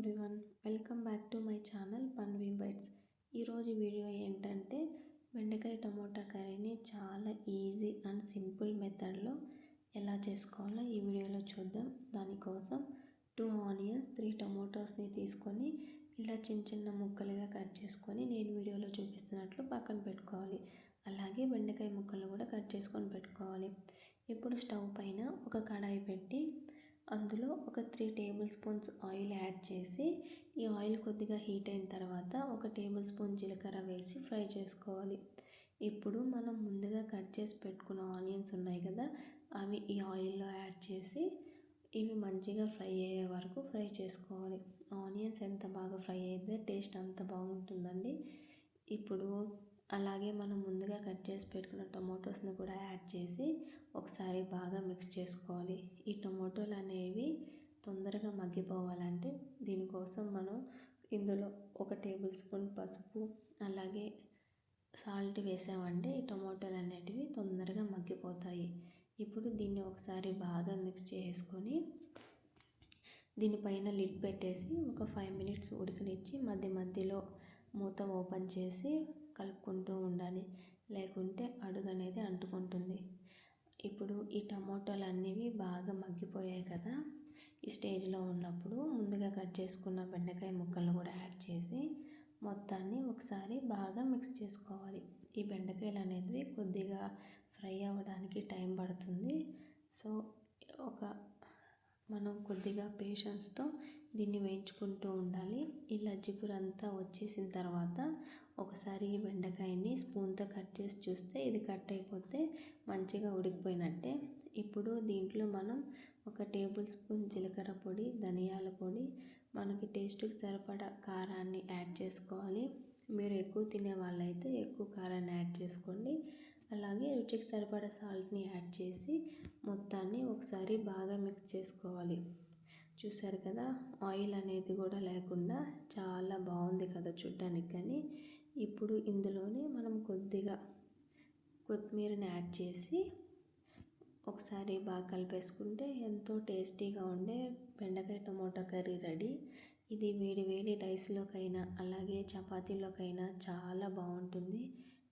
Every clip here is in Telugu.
Everyone welcome back to my channel Panvi bites ఈరోజు వీడియో ఏంటంటే బెండకాయ టమోటా కర్రీని చాలా ఈజీ అండ్ సింపుల్ మెథడ్లో ఎలా చేసుకోవాలో ఈ వీడియోలో చూద్దాం. దానికోసం టూ ఆనియన్స్ త్రీ టమోటాస్ని తీసుకొని ఇలా చిన్న చిన్న ముక్కలుగా కట్ చేసుకొని నేను వీడియోలో చూపిస్తున్నట్లు పక్కన పెట్టుకోవాలి. అలాగే బెండకాయ ముక్కలు కూడా కట్ చేసుకొని పెట్టుకోవాలి. ఇప్పుడు స్టవ్ పైన ఒక కడాయి పెట్టి అందులో ఒక three tablespoons oil add చేసి ఈ ఆయిల్ కొద్దిగా హీట్ అయిన తర్వాత ఒక టేబుల్ స్పూన్ జీలకర్ర వేసి ఫ్రై చేసుకోవాలి. ఇప్పుడు మనం ముందుగా కట్ చేసి పెట్టుకున్న ఆనియన్స్ ఉన్నాయి కదా అవి ఈ ఆయిల్లో యాడ్ చేసి ఇవి మంచిగా ఫ్రై అయ్యే వరకు ఫ్రై చేసుకోవాలి. ఆనియన్స్ ఎంత బాగా ఫ్రై అయితే టేస్ట్ అంత బాగుంటుందండి. ఇప్పుడు అలాగే మనం ముందుగా కట్ చేసి పెట్టుకున్న టొమాటోస్ని కూడా యాడ్ చేసి ఒకసారి బాగా మిక్స్ చేసుకోవాలి. ఈ టొమాటోలు అనేవి తొందరగా మగ్గిపోవాలంటే దీనికోసం మనం ఇందులో ఒక టేబుల్ స్పూన్ పసుపు అలాగే సాల్ట్ వేసామంటే ఈ టొమాటోలు అనేటివి తొందరగా మగ్గిపోతాయి. ఇప్పుడు దీన్ని ఒకసారి బాగా మిక్స్ చేసుకొని దీనిపైన లిడ్ పెట్టేసి ఒక ఫైవ్ మినిట్స్ ఉడకనిచ్చి మధ్య మధ్యలో మూత ఓపెన్ చేసి కలుపుకుంటూ ఉండాలి. లేకుంటే అడుగు అనేది అంటుకుంటుంది. ఇప్పుడు ఈ టమోటాలు అనేవి బాగా మగ్గిపోయాయి కదా. ఈ స్టేజ్లో ఉన్నప్పుడు ముందుగా కట్ చేసుకున్న బెండకాయ ముక్కలను కూడా యాడ్ చేసి మొత్తాన్ని ఒకసారి బాగా మిక్స్ చేసుకోవాలి. ఈ బెండకాయలు అనేవి కొద్దిగా ఫ్రై అవ్వడానికి టైం పడుతుంది. సో ఒక మనం కొద్దిగా పేషెన్స్తో దీన్ని వేయించుకుంటూ ఉండాలి. ఇలా జిగురంతా వచ్చేసిన తర్వాత ఒకసారి ఈ బెండకాయని స్పూన్తో కట్ చేసి చూస్తే ఇది కట్ అయిపోతే మంచిగా ఉడికిపోయినట్టే. ఇప్పుడు దీంట్లో మనం ఒక టేబుల్ స్పూన్ జీలకర్ర పొడి ధనియాల పొడి మనకి టేస్ట్కి సరిపడా కారాన్ని యాడ్ చేసుకోవాలి. మీరు ఎక్కువ తినే వాళ్ళైతే ఎక్కువ కారాన్ని యాడ్ చేసుకోండి. అలాగే రుచికి సరిపడా సాల్ట్ని యాడ్ చేసి మొత్తాన్ని ఒకసారి బాగా మిక్స్ చేసుకోవాలి. చూసారు కదా ఆయిల్ అనేది కూడా లేకుండా చాలా బాగుంది కదా చూడ్డానికి కానీ. ఇప్పుడు ఇందులోనే మనం కొద్దిగా కొత్తిమీరని యాడ్ చేసి ఒకసారి బాగా కలిపేసుకుంటే ఎంతో టేస్టీగా ఉండే బెండకాయ టమోటా కర్రీ రెడీ. ఇది వేడి వేడి రైస్లోకైనా అలాగే చపాతీలోకైనా చాలా బాగుంటుంది.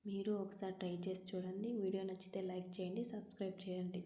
మీరు ఒకసారి ట్రై చేసి చూడండి. వీడియో నచ్చితే లైక్ చేయండి సబ్స్క్రైబ్ చేయండి.